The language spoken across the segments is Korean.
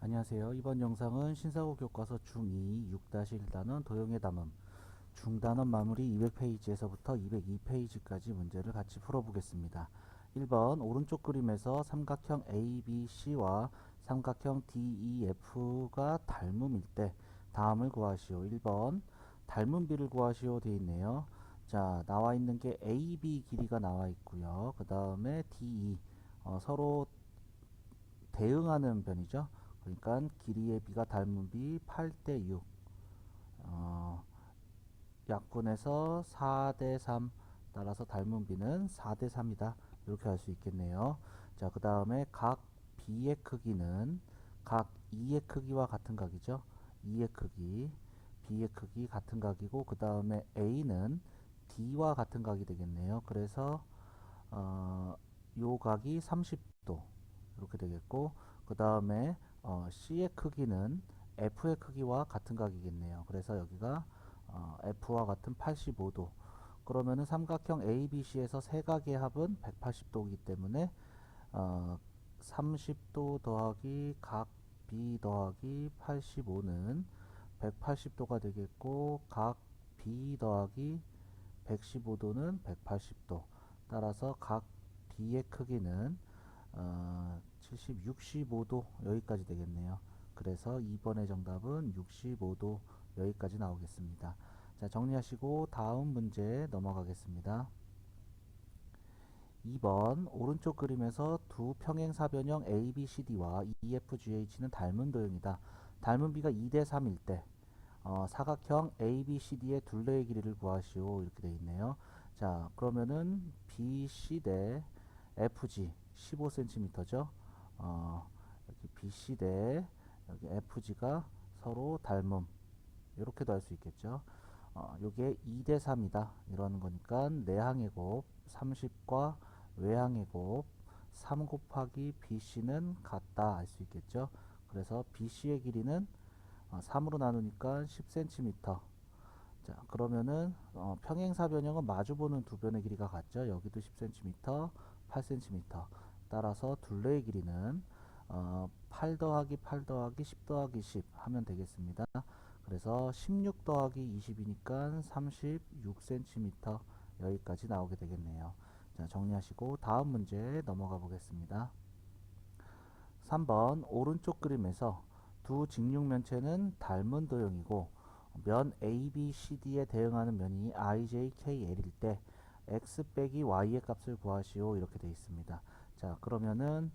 안녕하세요. 이번 영상은 신사고 교과서 중2 6-1단원 도형의 담음 중단원 마무리 200페이지에서부터 202페이지까지 문제를 같이 풀어보겠습니다. 1번 오른쪽 그림에서 삼각형 ABC와 삼각형 DEF가 닮음일 때 다음을 구하시오. 1번 닮은 비를 구하시오 되어 있네요. 자 나와 있는 게 AB 길이가 나와 있고요. 그 다음에 DE 어, 서로 대응하는 변이죠. 그러니까 길이의 비가 닮은 비 8대 6 어, 약분해서 4대 3 따라서 닮은 비는 4대 3이다. 이렇게 할 수 있겠네요. 자 그 다음에 각 B의 크기는 각 E의 크기와 같은 각이죠. 2의 크기 B의 크기 같은 각이고 그 다음에 A는 D와 같은 각이 되겠네요. 그래서 어, 요 각이 30도 이렇게 되겠고 그 다음에 어, C의 크기는 F의 크기와 같은 각이겠네요. 그래서 여기가 어, F와 같은 85도. 그러면은 삼각형 ABC에서 세 각의 합은 180도이기 때문에 어, 30도 더하기 각 B 더하기 85는 180도가 되겠고 각 B 더하기 115도는 180도. 따라서 각 D의 크기는 어, 70, 65도 여기까지 되겠네요. 그래서 2번의 정답은 65도 여기까지 나오겠습니다. 자, 정리하시고 다음 문제 넘어가겠습니다. 2번 오른쪽 그림에서 두 평행사변형 ABCD와 EFGH는 닮은 도형이다. 닮은 비가 2대 3일 때 어, 사각형 ABCD의 둘레의 길이를 구하시오 이렇게 되어 있네요. 자 그러면은 BC 대 FG 15cm죠. 어, 여기 BC 대 여기 FG가 서로 닮음 이렇게도 할 수 있겠죠. 어, 요게 2대 3이다 이러는 거니까 내항의 곱 30과 외항의 곱 3 곱하기 BC는 같다 알 수 있겠죠. 그래서 BC의 길이는 어, 3으로 나누니까 10cm. 자 그러면은 어, 평행사 변형은 마주보는 두 변의 길이가 같죠. 여기도 10cm, 8cm. 따라서 둘레의 길이는 어, 8 더하기 8 더하기 10 더하기 10 하면 되겠습니다. 그래서 16 더하기 20이니까 36cm 여기까지 나오게 되겠네요. 자, 정리하시고 다음 문제 넘어가 보겠습니다. 3번 오른쪽 그림에서 두 직육면체는 닮은 도형이고 면 ABCD에 대응하는 면이 IJKL일 때 x 빼기 y의 값을 구하시오 이렇게 되어 있습니다. 자 그러면은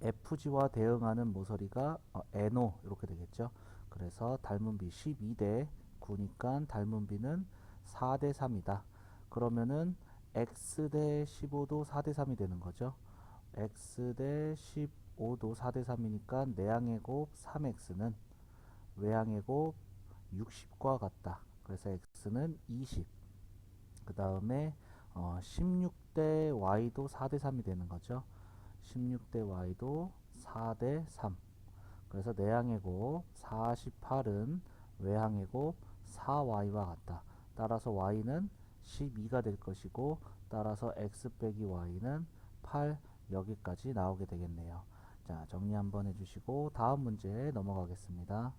FG와 대응하는 모서리가 어, NO 이렇게 되겠죠. 그래서 닮은 비 12대 9니까 닮은 비는 4대 3이다. 그러면은 x 대 15도 4대 3이 되는 거죠. x 대 15도 4대 3이니까 내항의 곱 3x는 외항의 곱 60과 같다. 그래서 x는 20. 그 다음에 어, 16대 y도 4대 3이 되는 거죠. 16대 y도 4대 3. 그래서 내항의 곱 48은 외항의 곱 4y와 같다. 따라서 y는 12가 될 것이고 따라서 x 빼기 y는 8 여기까지 나오게 되겠네요. 자 정리 한번 해주시고 다음 문제 넘어가겠습니다.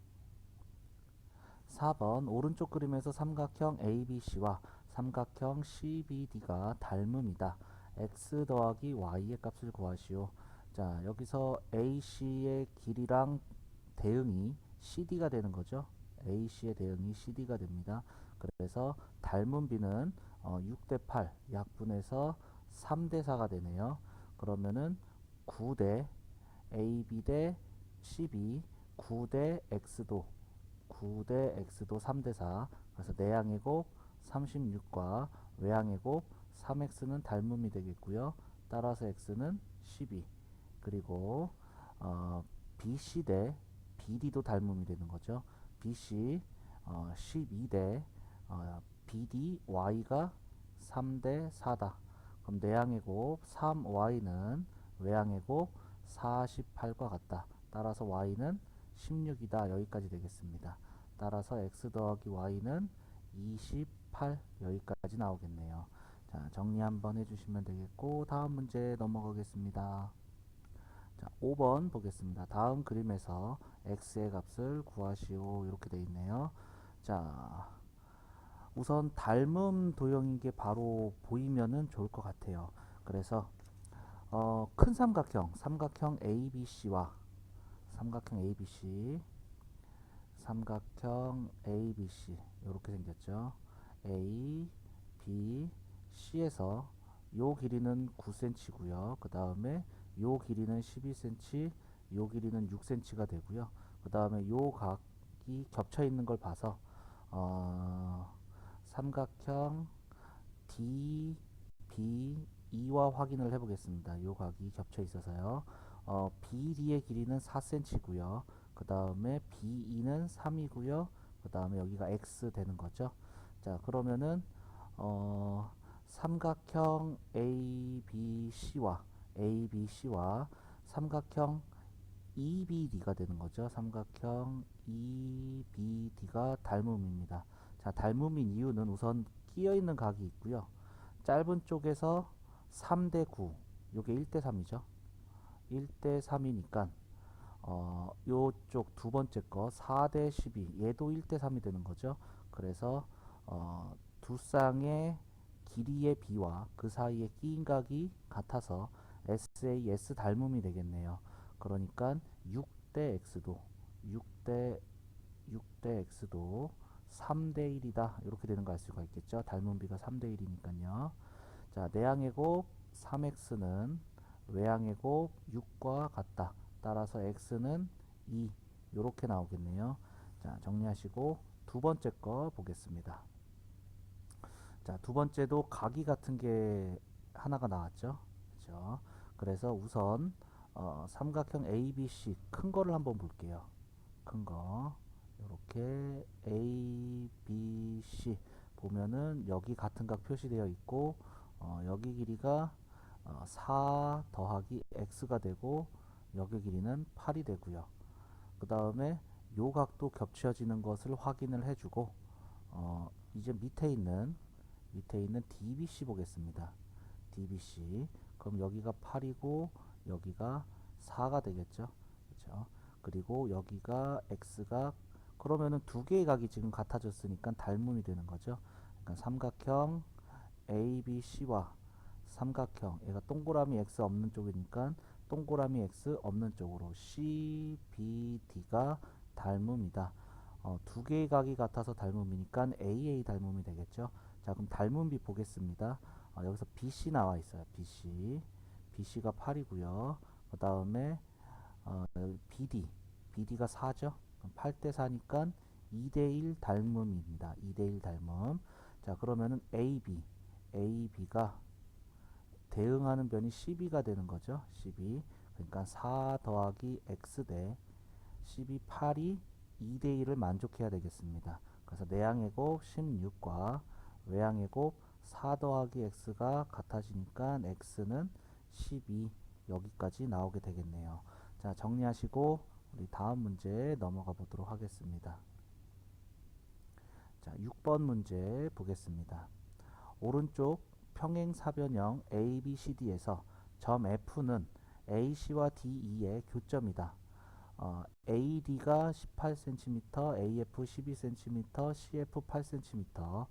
4번 오른쪽 그림에서 삼각형 ABC와 삼각형 CBD가 닮음이다. x 더하기 y의 값을 구하시오. 자 여기서 AC의 길이랑 대응이 CD가 되는 거죠. AC의 대응이 CD가 됩니다. 그래서 닮은 비는 어, 6대 8 약분해서 3대 4가 되네요. 그러면은 9대 AB 대 CB 9대 X도 9대 X도 3대 4 그래서 내항의 곱 36과 외항의 곱 3X는 닮음이 되겠고요. 따라서 X는 12 그리고 어, BC 대 BD도 닮음이 되는 거죠. BC 어, 12 대 어, BD Y가 3대 4다. 그럼 내항의 곱 3Y는 외항의 곱 48과 같다. 따라서 Y는 16이다. 여기까지 되겠습니다. 따라서 X 더하기 Y는 28 여기까지 나오겠네요. 자, 정리 한번 해주시면 되겠고, 다음 문제 넘어가겠습니다. 자, 5번 보겠습니다. 다음 그림에서 x의 값을 구하시오. 이렇게 돼 있네요. 자, 우선 닮음 도형인 게 바로 보이면은 좋을 것 같아요. 그래서 어, 큰 삼각형, 삼각형 ABC와 삼각형 ABC, 삼각형 ABC 이렇게 생겼죠. A, B, C에서 요 길이는 9cm고요. 그 다음에 요 길이는 12cm, 요 길이는 6cm가 되고요. 그 다음에 요 각이 겹쳐 있는 걸 봐서 어, 삼각형 D, B, E와 확인을 해보겠습니다. 요 각이 겹쳐 있어서요. 어, BD의 길이는 4cm고요. 그 다음에 BE는 3이고요. 그 다음에 여기가 X 되는 거죠. 자, 그러면은 어, 삼각형 ABC와 ABC와 삼각형 EBD가 되는 거죠. 삼각형 EBD가 닮음입니다. 자, 닮음인 이유는 우선 끼어 있는 각이 있고요. 짧은 쪽에서 3대 9, 요게 1대 3이죠. 1대 3이니까 어, 요쪽 두 번째 거 4대 12, 얘도 1대 3이 되는 거죠. 그래서 어, 두 쌍의 길이의 비와 그 사이의 끼인 각이 같아서 SA S 닮음이 되겠네요. 그러니까 6대 X도 6대 6대 X도 3대 1이다. 이렇게 되는 거 알 수가 있겠죠. 닮은 비가 3대 1이니까요. 자, 내항의 곱 3x는 외항의 곱 6과 같다. 따라서 x는 2 이렇게 나오겠네요. 자, 정리하시고 두 번째 거 보겠습니다. 자, 두 번째도 각이 같은 게 하나가 나왔죠. 그렇죠? 그래서 우선 어, 삼각형 ABC 큰 거를 한번 볼게요. 큰 거. 이렇게 A, B, C 보면은 여기 같은 각 표시되어 있고 어, 여기 길이가 어, 4 더하기 x가 되고 여기 길이는 8이 되고요. 그 다음에 요 각도 겹쳐지는 것을 확인을 해주고 어, 이제 밑에 있는 밑에 있는 DBC 보겠습니다. DBC 그럼 여기가 8이고 여기가 4가 되겠죠. 그렇죠? 그리고 여기가 x가 그러면은 두 개의 각이 지금 같아졌으니까 닮음이 되는 거죠. 그러니까 삼각형 ABC와 삼각형 얘가 동그라미 x 없는 쪽이니까 동그라미 x 없는 쪽으로 CBD가 닮음이다. 어, 두 개의 각이 같아서 닮음이니까 AA 닮음이 되겠죠. 자 그럼 닮음비 보겠습니다. 어, 여기서 BC 나와 있어요. BC BC가 8이고요. 그 다음에 어, BD BD가 4죠. 8대 4니까 2대1 닮음입니다. 2대1 닮음. 자, 그러면은 AB, AB가 대응하는 변이 12가 되는 거죠. 12. 그러니까 4 더하기 x 대 12, 8이 2대 1을 만족해야 되겠습니다. 그래서 내항의 곱 16과 외항의 곱4 더하기 x가 같아지니까 x는 12 여기까지 나오게 되겠네요. 자, 정리하시고 우리 다음 문제 넘어가 보도록 하겠습니다. 자, 6번 문제 보겠습니다. 오른쪽 평행사변형 ABCD에서 점 F는 AC와 DE의 교점이다. 어, AD가 18cm, AF 12cm, CF 8cm,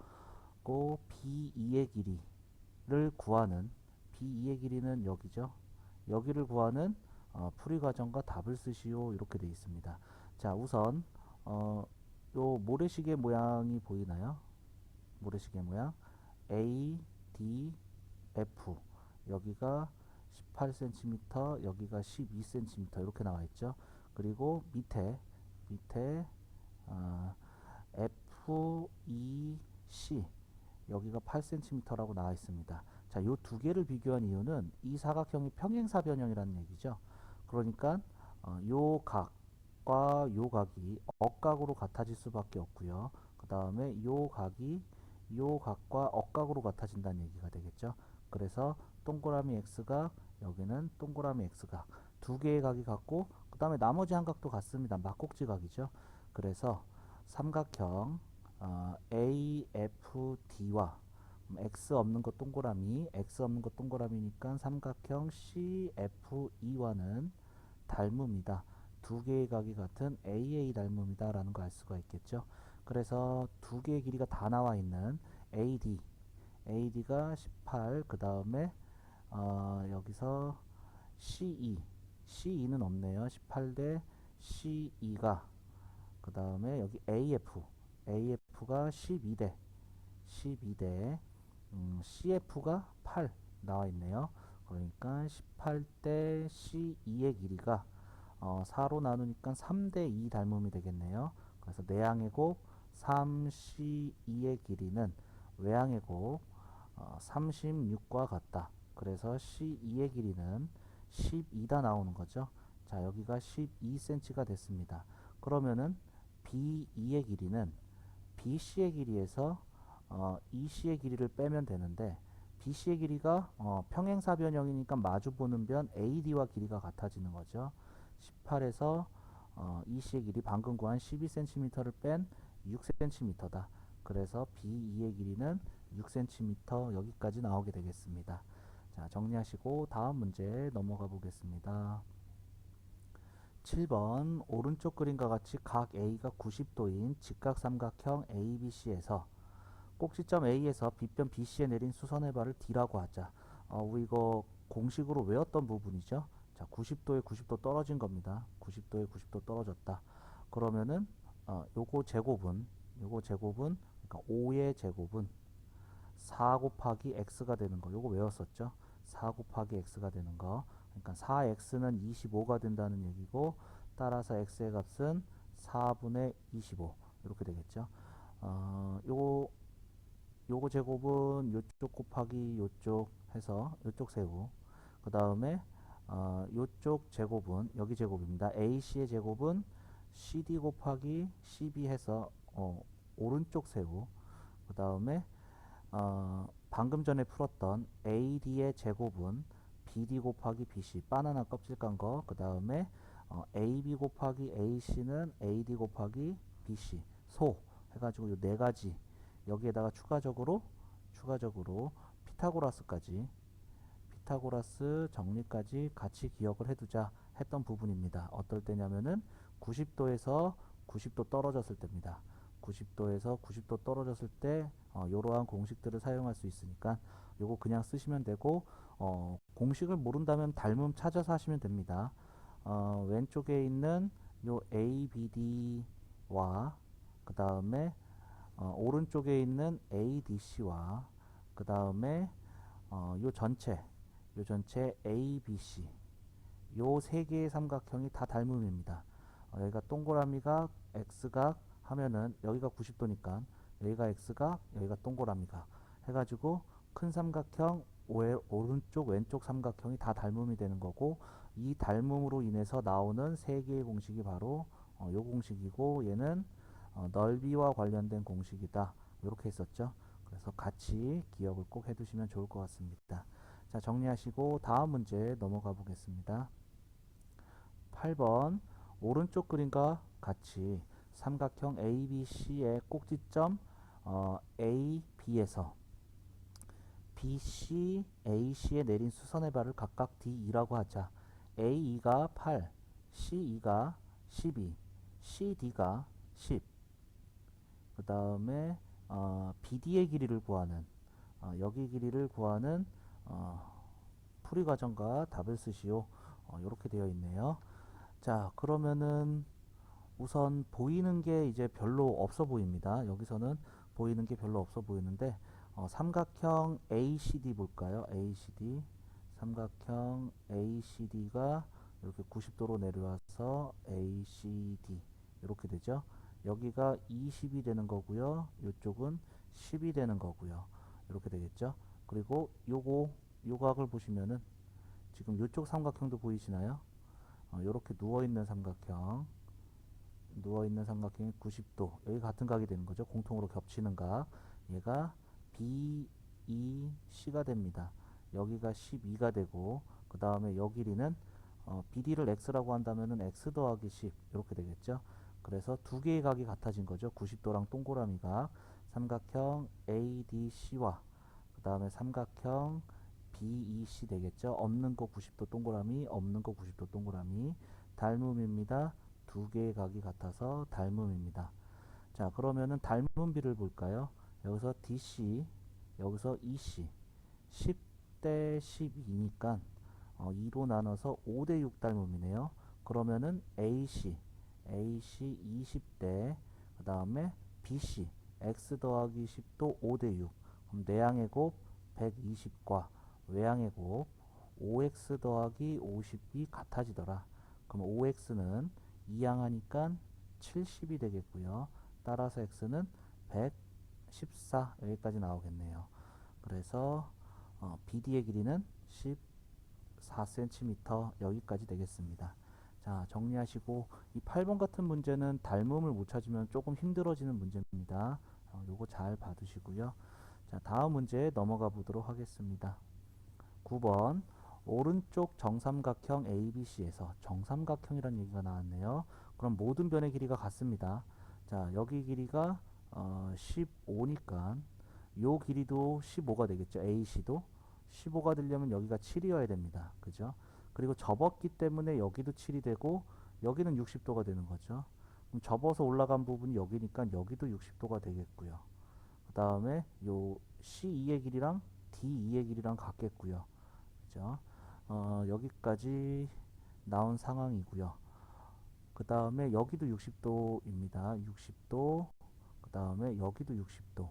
고 BE의 길이를 구하는 BE의 길이는 여기죠. 여기를 구하는 어, 풀이 과정과 답을 쓰시오 이렇게 되어 있습니다. 자 우선 어, 요 모래시계 모양이 보이나요? 모래시계 모양 A, D, F 여기가 18cm 여기가 12cm 이렇게 나와 있죠. 그리고 밑에 밑에 어, F, E, C 여기가 8cm라고 나와 있습니다. 자, 요 두 개를 비교한 이유는 이 사각형이 평행사 변형이라는 얘기죠. 그러니까 어, 요 각과 요 각이 억각으로 같아질 수밖에 없고요. 그 다음에 요 각이 요 각과 억각으로 같아진다는 얘기가 되겠죠. 그래서 동그라미 x가 여기는 동그라미 x가 두 개의 각이 같고 그 다음에 나머지 한 각도 같습니다. 막꼭지 각이죠. 그래서 삼각형 어, AFD와 음, x 없는 것 동그라미, x 없는 것 동그라미니까 삼각형 CFE와는 닮음이다. 두 개의 각이 같은 AA 닮음이다 라는 걸 알 수가 있겠죠. 그래서 두 개의 길이가 다 나와 있는 AD, AD가 18, 그 다음에 어, 여기서 CE, CE는 없네요. 18대 CE가 그 다음에 여기 AF, AF가 12대, 12대, 음, CF가 8 나와 있네요. 그러니까 18대 C2의 길이가 어, 4로 나누니까 3대 2 닮음이 되겠네요. 그래서 내항의 곱 3C2의 길이는 외항의 곱 어, 36과 같다. 그래서 C2의 길이는 12다 나오는 거죠. 자, 여기가 12cm가 됐습니다. 그러면은 B2의 길이는 BC의 길이에서 어, EC의 길이를 빼면 되는데 BC의 길이가 어, 평행사변형이니까 마주보는 변 AD와 길이가 같아지는 거죠. 18에서 어, EC의 길이 방금 구한 12cm를 뺀 6cm다. 그래서 B2의 길이는 6cm 여기까지 나오게 되겠습니다. 자, 정리하시고 다음 문제 넘어가 보겠습니다. 7번 오른쪽 그림과 같이 각 A가 90도인 직각삼각형 ABC에서 꼭지점 A에서 빗변 BC에 내린 수선의 발을 D라고 하자. 어, 우리 이거 공식으로 외웠던 부분이죠. 자, 90도에 90도 떨어진 겁니다. 90도에 90도 떨어졌다. 그러면은 어, 요거 제곱은 요거 제곱은 그러니까 5의 제곱은 4 곱하기 x가 되는 거. 요거 외웠었죠. 4 곱하기 x가 되는 거. 그러니까 4x는 25가 된다는 얘기고 따라서 x의 값은 4분의 25 이렇게 되겠죠. 어, 요거 요거 제곱은 요쪽 곱하기 요쪽 해서 요쪽 세우 그 다음에 어, 요쪽 제곱은 여기 제곱입니다. AC의 제곱은 CD 곱하기 CB 해서 어, 오른쪽 세우 그 다음에 어, 방금 전에 풀었던 AD의 제곱은 BD 곱하기 BC 바나나 껍질 깐 거 그 다음에 어, AB 곱하기 AC는 AD 곱하기 BC 소 해가지고 요 네 가지 여기에다가 추가적으로 추가적으로 피타고라스까지 피타고라스 정리까지 같이 기억을 해두자 했던 부분입니다. 어떨 때냐면은 90도에서 90도 떨어졌을 때입니다. 90도에서 90도 떨어졌을 때 어, 이러한 공식들을 사용할 수 있으니까 요거 그냥 쓰시면 되고 어, 공식을 모른다면 닮음 찾아서 하시면 됩니다. 어, 왼쪽에 있는 요 ABD와 그 다음에 어, 오른쪽에 있는 ADC와 그 다음에 어, 요 전체 요 전체 ABC 요 세 개의 삼각형이 다 닮음입니다. 어, 여기가 동그라미가 X각 하면은 여기가 90도니까 여기가 X각 여기가 동그라미가 해가지고 큰 삼각형 오 오른쪽 왼쪽 삼각형이 다 닮음이 되는 거고 이 닮음으로 인해서 나오는 세 개의 공식이 바로 어, 요 공식이고 얘는 어, 넓이와 관련된 공식이다. 이렇게 했었죠. 그래서 같이 기억을 꼭 해두시면 좋을 것 같습니다. 자 정리하시고 다음 문제 넘어가 보겠습니다. 8번. 오른쪽 그림과 같이 삼각형 ABC의 꼭지점 어, AB에서 BC, AC에 내린 수선의 발을 각각 D2라고 하자. A2가 8, C2가 12, CD가 10. 그 다음에 어, BD의 길이를 구하는 어, 여기 길이를 구하는 어, 풀이 과정과 답을 쓰시오. 이렇게 되어 있네요. 자, 그러면은 우선 보이는 게 이제 별로 없어 보입니다. 여기서는 보이는 게 별로 없어 보이는데 어, 삼각형 ACD 볼까요? ACD 삼각형 ACD가 이렇게 90도로 내려와서 ACD 이렇게 되죠. 여기가 20이 되는 거고요. 이쪽은 10이 되는 거고요. 이렇게 되겠죠. 그리고 요거 요각을 보시면은 지금 이쪽 삼각형도 보이시나요? 어, 이렇게 누워 있는 삼각형 누워 있는 삼각형이 90도 여기 같은 각이 되는 거죠. 공통으로 겹치는 각 얘가 BEC가 됩니다. 여기가 12가 되고 그 다음에 여 길이는 어, BD를 X라고 한다면은 X 더하기 10 이렇게 되겠죠. 그래서 두 개의 각이 같아진 거죠. 90도랑 동그라미가 삼각형 ADC와 그 다음에 삼각형 BEC 되겠죠. 없는 거 90도 동그라미, 없는 거 90도 동그라미. 닮음입니다. 두 개의 각이 같아서 닮음입니다. 자, 그러면은 닮은 비를 볼까요? 여기서 DC, 여기서 EC. 10대 12니까 어, 2로 나눠서 5대 6 닮음이네요. 그러면은 AC, AC 20대, 그 다음에 BC, X 더하기 10도 5대 6. 그럼 내양의 곱 120과 외양의 곱 5x 더하기 50이 같아지더라. 그럼 5x는 2양하니까 70이 되겠고요. 따라서 x는 114 여기까지 나오겠네요. 그래서 어, BD의 길이는 14cm 여기까지 되겠습니다. 자 정리하시고 이 8번 같은 문제는 닮음을 못 찾으면 조금 힘들어지는 문제입니다. 어, 요거 잘 봐두시고요. 자 다음 문제에 넘어가 보도록 하겠습니다. 9번 오른쪽 정삼각형 ABC에서 정삼각형이라는 얘기가 나왔네요. 그럼 모든 변의 길이가 같습니다. 자 여기 길이가 어, 15니까 요 길이도 15가 되겠죠. AC도 15가 되려면 여기가 7이어야 됩니다. 그죠? 그리고 접었기 때문에 여기도 7이 되고 여기는 60도가 되는 거죠. 그럼 접어서 올라간 부분이 여기니까 여기도 60도가 되겠고요. 그 다음에 요 C2의 길이랑 D2의 길이랑 같겠고요. 그죠? 어, 여기까지 나온 상황이고요. 그 다음에 여기도 60도입니다. 60도. 그 다음에 여기도 60도.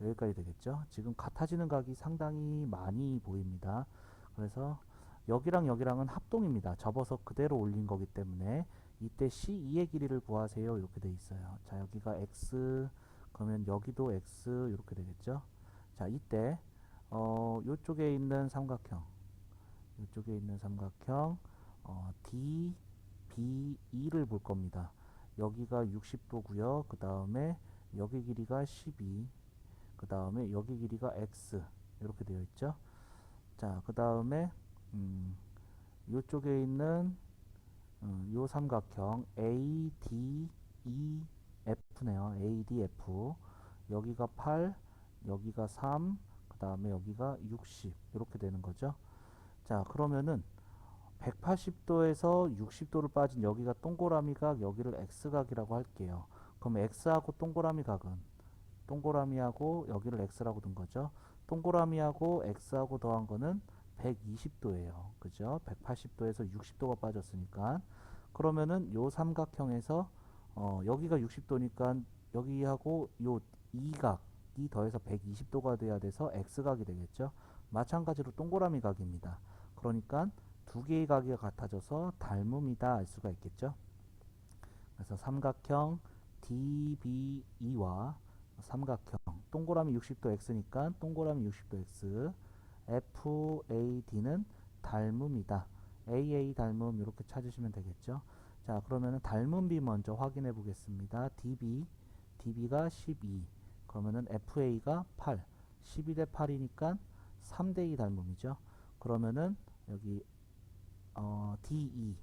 여기까지 되겠죠? 지금 같아지는 각이 상당히 많이 보입니다. 그래서 여기랑 여기랑은 합동입니다. 접어서 그대로 올린 거기 때문에 이때 C2의 길이를 구하세요. 이렇게 돼 있어요. 자, 여기가 X, 그러면 여기도 X 이렇게 되겠죠? 자, 이때 어, 요쪽에 있는 삼각형, 요쪽에 있는 삼각형 어, D, B, E를 볼 겁니다. 여기가 60도고요. 그 다음에 여기 길이가 12, 그 다음에 여기 길이가 X 이렇게 되어 있죠. 자, 그 다음에 음, 요쪽에 있는 음, 요 삼각형 ADEF네요. ADF 여기가 8, 여기가 3, 그 다음에 여기가 60 이렇게 되는 거죠. 자, 그러면은 180도에서 60도를 빠진 여기가 동그라미 각, 여기를 X각이라고 할게요. 그럼 X하고 동그라미 각은 동그라미하고 여기를 X라고 둔 거죠. 동그라미하고 X하고 더한 거는 120도예요. 그죠? 180도에서 60도가 빠졌으니까. 그러면은 요 삼각형에서 어, 여기가 60도니까 여기하고 요 이각이 더해서 120도가 돼야 돼서 X각이 되겠죠. 마찬가지로 동그라미 각입니다. 그러니까 두 개의 각이 같아져서 닮음이다 알 수가 있겠죠. 그래서 삼각형 DBE와 삼각형 동그라미 60도 x니까 동그라미 60도 x FAD는 닮음이다. AA 닮음 이렇게 찾으시면 되겠죠. 자 그러면은 닮음비 먼저 확인해 보겠습니다. DB DB가 12 그러면은 FA가 8 12 대 8이니까 3대2 닮음이죠. 그러면은 여기 어, DE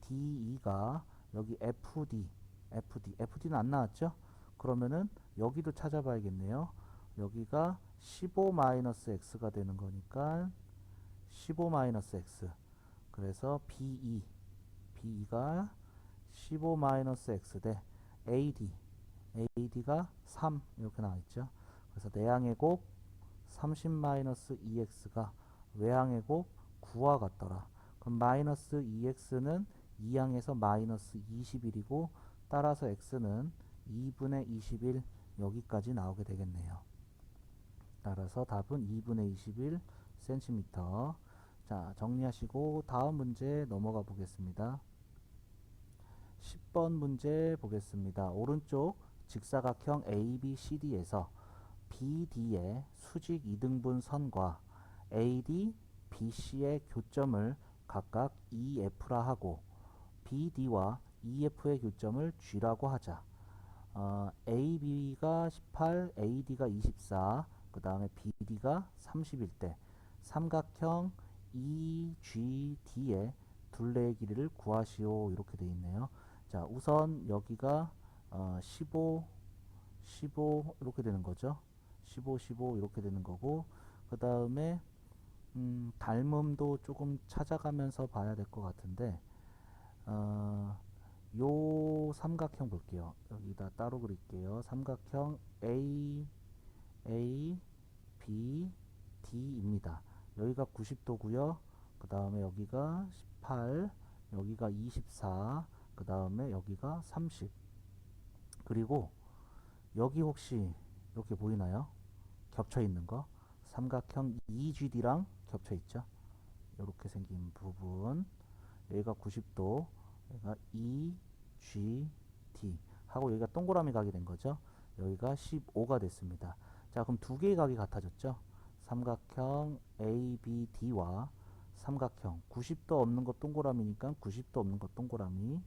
DE가 여기 FD FD FD는 안 나왔죠? 그러면은 여기도 찾아봐야겠네요. 여기가 15-x가 되는 거니까 15-x 그래서 BE BE가 15-x 대 AD AD가 3 이렇게 나와있죠. 그래서 내항의 곱 30-2x가 외항의 곱 9와 같더라. 그럼 마이너스 2x는 2항에서 마이너스 21이고 따라서 x는 2분의 21 여기까지 나오게 되겠네요. 따라서 답은 2분의 21 cm. 자, 정리하시고 다음 문제 넘어가 보겠습니다. 10번 문제 보겠습니다. 오른쪽 직사각형 ABCD에서 BD의 수직 이등분 선과 AD, BC의 교점을 각각 EF라 하고 BD와 EF의 교점을 G라고 하자. 어, AB가 18, AD가 24, 그 다음에 BD가 31대 삼각형 EGD의 둘레의 길이를 구하시오 이렇게 되어 있네요. 자 우선 여기가 어, 15, 15 이렇게 되는 거죠. 15, 15 이렇게 되는 거고 그 다음에 음, 닮음도 조금 찾아가면서 봐야 될 것 같은데 어, 요 삼각형 볼게요. 여기다 따로 그릴게요. 삼각형 A, A, B, D입니다. 여기가 90도고요. 그 다음에 여기가 18, 여기가 24, 그 다음에 여기가 30. 그리고 여기 혹시 이렇게 보이나요? 겹쳐 있는 거. 삼각형 EGD랑 겹쳐 있죠. 이렇게 생긴 부분. 여기가 90도, 여기가 EGD 하고 여기가 동그라미 각이 된 거죠. 여기가 15가 됐습니다. 자, 그럼 두 개의 각이 같아졌죠. 삼각형 ABD와 삼각형 90도 없는 것 동그라미니까 90도 없는 것 동그라미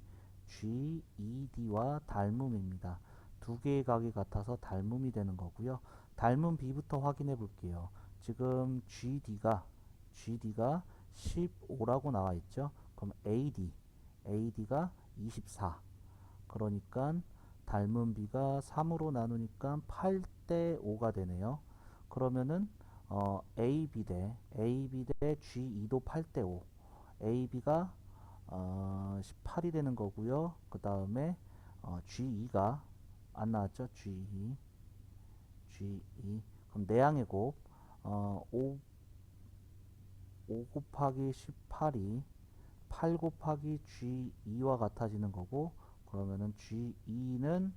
GED와 닮음입니다. 두 개의 각이 같아서 닮음이 되는 거고요. 닮음 B부터 확인해 볼게요. 지금 GD가 GD가 15라고 나와 있죠. 그럼 AD AD가 24. 그러니까 닮은 B가 3으로 나누니까 8대 5가 되네요. 그러면은 어, AB 대 AB 대 G2도 8대 5. AB가 어, 18이 되는 거고요. 그 다음에 어, G2가 안 나왔죠? G2 G2 그럼 내양의 곱 어, 5, 5 곱하기 18이 8 곱하기 G2와 같아지는 거고 그러면은 G2는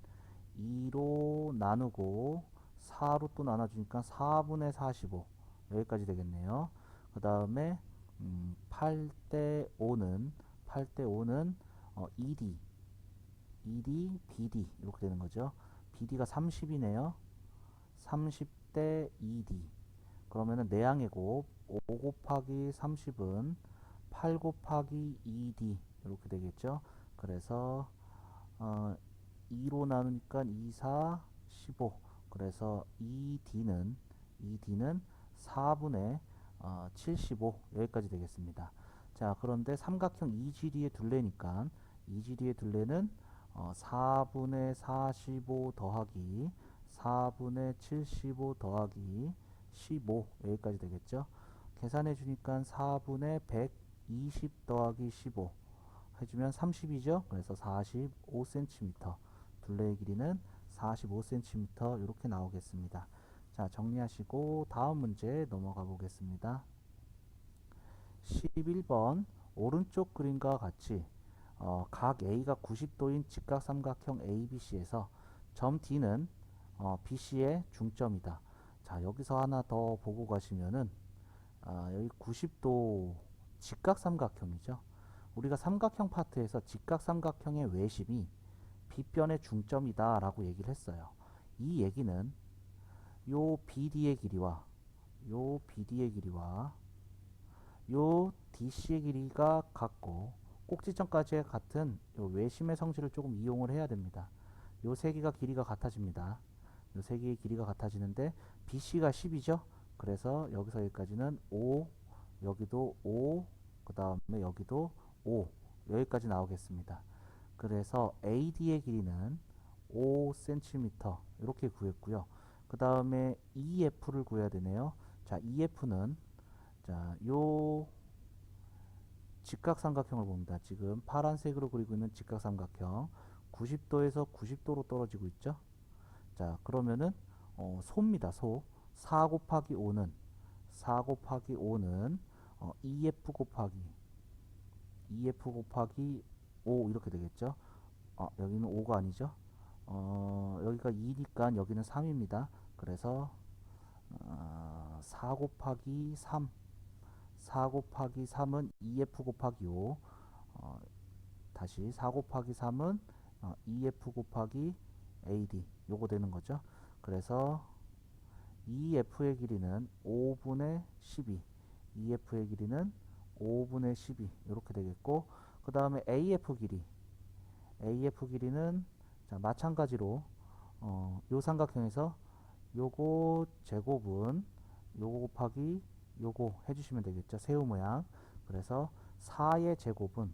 2로 나누고 4로 또 나눠주니까 4분의 45 여기까지 되겠네요. 그 다음에 음, 8대 5는 8대 5는 어, ED ED, BD 이렇게 되는 거죠. BD가 30이네요. 30대 ED 그러면은 내양의 곱5 곱하기 30은 8 곱하기 2D 이렇게 되겠죠. 그래서 어, 2로 나누니까 2, 4, 15 그래서 ED는 ED는 4분의 어, 75 여기까지 되겠습니다. 자 그런데 삼각형 EGD의 둘레니까 EGD의 둘레는 어, 4분의 45 더하기 4분의 75 더하기 15 여기까지 되겠죠. 계산해 주니까 4분의 120 더하기 15 해주면 30이죠. 그래서 45cm 둘레의 길이는 45cm 이렇게 나오겠습니다. 자 정리하시고 다음 문제 넘어가 보겠습니다. 11번 오른쪽 그림과 같이 어, 각 A가 90도인 직각삼각형 ABC에서 점 D는 어, BC의 중점이다. 자 여기서 하나 더 보고 가시면은 아, 여기 90도 직각삼각형이죠. 우리가 삼각형 파트에서 직각삼각형의 외심이 B변의 중점이다 라고 얘기를 했어요. 이 얘기는 요 BD의 길이와 요 BD의 길이와 요 DC의 길이가 같고 꼭지점까지 같은 요 외심의 성질을 조금 이용을 해야 됩니다. 요 세 개가 길이가 같아집니다. 요 세 개의 길이가 같아지는데 BC가 10이죠. 그래서 여기서 여기까지는 5, 여기도 5, 그 다음에 여기도 5 여기까지 나오겠습니다. 그래서 AD의 길이는 5cm 이렇게 구했고요. 그 다음에 EF를 구해야 되네요. 자, EF는 자, 요 직각삼각형을 봅니다. 지금 파란색으로 그리고 있는 직각삼각형 90도에서 90도로 떨어지고 있죠. 자, 그러면은 어, 소입니다. 소. 4 곱하기 5는 4 곱하기 5는 어, EF 곱하기 EF 곱하기 5 이렇게 되겠죠. 어, 여기는 5가 아니죠. 어, 여기가 2니까 여기는 3입니다. 그래서 어, 4 곱하기 3 4 곱하기 3은 EF 곱하기 5 어, 다시 4 곱하기 3은 어, EF 곱하기 AD 요거 되는 거죠. 그래서 EF의 길이는 5분의 12 EF의 길이는 5분의 12 이렇게 되겠고 그 다음에 AF 길이. AF 길이는 자, 마찬가지로 어, 요 삼각형에서 요거 제곱은 요거 곱하기 요거 해주시면 되겠죠. 새우 모양. 그래서 4의 제곱은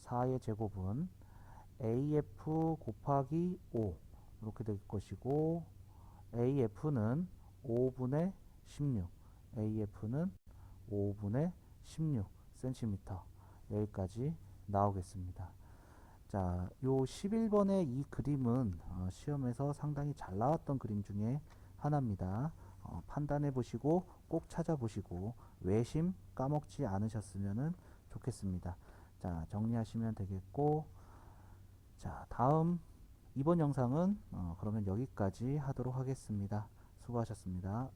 4의 제곱은 AF 곱하기 5 이렇게 될 것이고 AF는 5분의 16 AF는 5분의 16cm 여기까지 나오겠습니다. 자, 요 11번의 이 그림은 어, 시험에서 상당히 잘 나왔던 그림 중에 하나입니다. 어, 판단해 보시고 꼭 찾아보시고 외심 까먹지 않으셨으면 좋겠습니다. 자, 정리하시면 되겠고, 자, 다음 이번 영상은 어, 그러면 여기까지 하도록 하겠습니다. 수고하셨습니다.